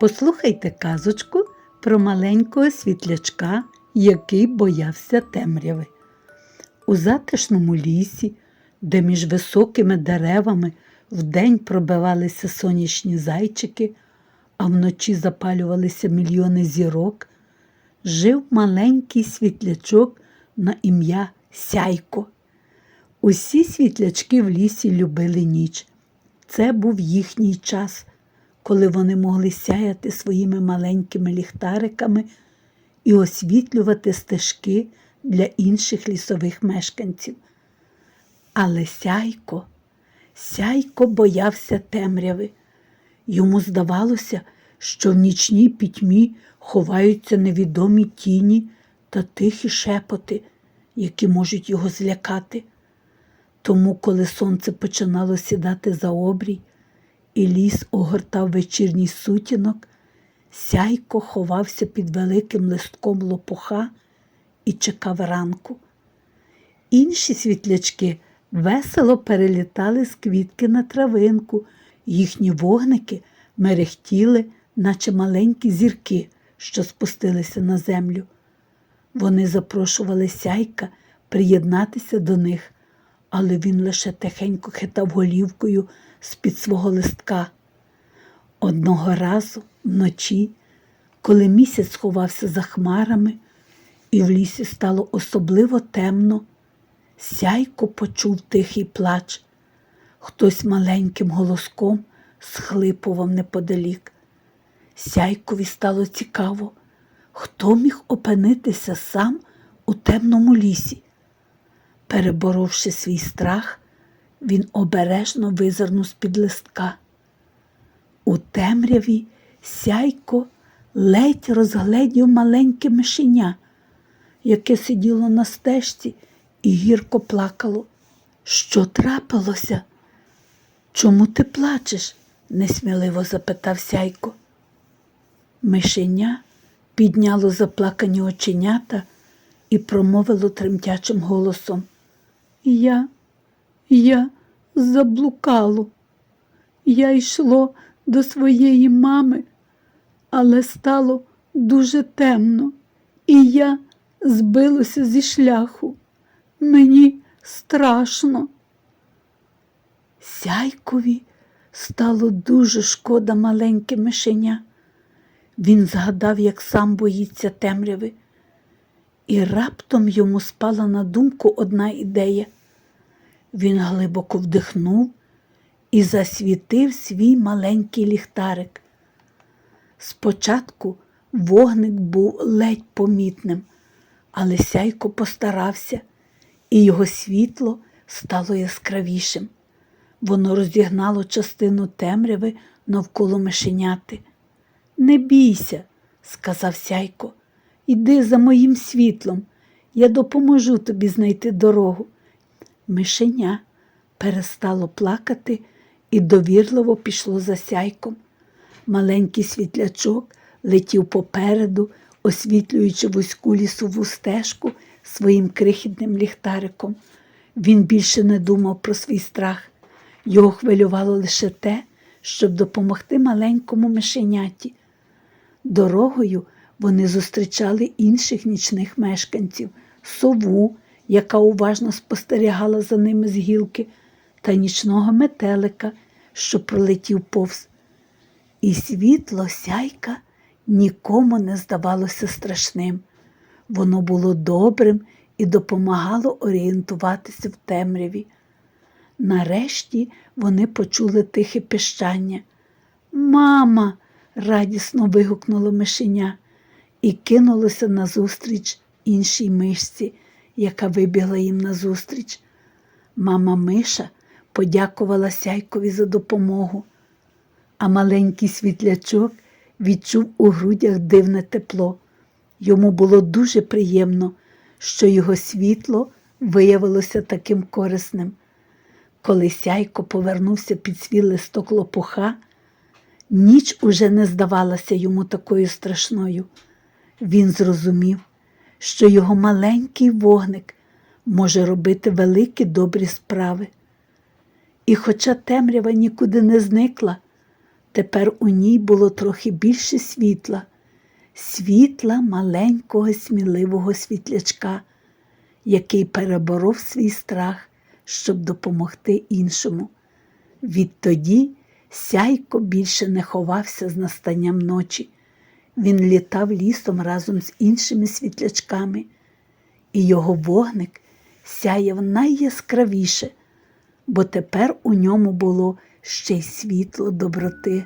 Послухайте казочку про маленького світлячка, який боявся темряви. У затишному лісі, де між високими деревами вдень пробивалися сонячні зайчики, а вночі запалювалися мільйони зірок, жив маленький світлячок на ім'я Сяйко. Усі світлячки в лісі любили ніч. Це був їхній час, коли вони могли сяяти своїми маленькими ліхтариками і освітлювати стежки для інших лісових мешканців. Але сяйко, сяйко боявся темряви. Йому здавалося, що в нічній пітьмі ховаються невідомі тіні та тихі шепоти, які можуть його злякати. Тому, коли сонце починало сідати за обрій, і ліс огортав вечірній сутінок, сяйко ховався під великим листком лопуха і чекав ранку. Інші світлячки весело перелітали з квітки на травинку, їхні вогники мерехтіли, наче маленькі зірки, що спустилися на землю. Вони запрошували сяйка приєднатися до них, але він лише тихенько хитав голівкою з-під свого листка. Одного разу вночі, коли місяць сховався за хмарами, і в лісі стало особливо темно, сяйко почув тихий плач. Хтось маленьким голоском схлипував неподалік. Сяйкові стало цікаво, хто міг опинитися сам у темному лісі. Переборовши свій страх, він обережно визирнув з-під листка. У темряві сяйко ледь розгледів маленьке мишеня, яке сиділо на стежці і гірко плакало. Що трапилося? Чому ти плачеш? несміливо запитав сяйко. Мишеня підняло заплакані оченята і промовило тремтячим голосом. Я, я заблукало. Я йшло до своєї мами, але стало дуже темно, і я збилося зі шляху. Мені страшно. Сяйкові стало дуже шкода маленьке мишеня. Він згадав, як сам боїться темряви, і раптом йому спала на думку одна ідея. Він глибоко вдихнув і засвітив свій маленький ліхтарик. Спочатку вогник був ледь помітним, але сяйко постарався, і його світло стало яскравішим. Воно розігнало частину темряви навколо мишеняти. Не бійся, сказав сяйко, іди за моїм світлом, я допоможу тобі знайти дорогу. Мишеня перестало плакати і довірливо пішло за сяйком. Маленький світлячок летів попереду, освітлюючи вузьку лісову стежку своїм крихітним ліхтариком. Він більше не думав про свій страх. Його хвилювало лише те, щоб допомогти маленькому мишеняті. Дорогою вони зустрічали інших нічних мешканців, сову, яка уважно спостерігала за ними з гілки, та нічного метелика, що пролетів повз. І світло сяйка нікому не здавалося страшним. Воно було добрим і допомагало орієнтуватися в темряві. Нарешті вони почули тихе пищання. Мама, радісно вигукнуло мишеня і кинулося назустріч іншій мишці, яка вибігла їм назустріч. Мама Миша подякувала сяйкові за допомогу, а маленький світлячок відчув у грудях дивне тепло. Йому було дуже приємно, що його світло виявилося таким корисним. Коли сяйко повернувся під свій листок лопуха, ніч уже не здавалася йому такою страшною. Він зрозумів, що його маленький вогник може робити великі добрі справи. І хоча темрява нікуди не зникла, Тепер у ній було трохи більше світла, світла маленького сміливого світлячка, який переборов свій страх, щоб допомогти іншому. Відтоді сяйко більше не ховався з настанням ночі. Він літав лісом разом з іншими світлячками, і його вогник сяяв найяскравіше, бо тепер у ньому було ще й світло доброти.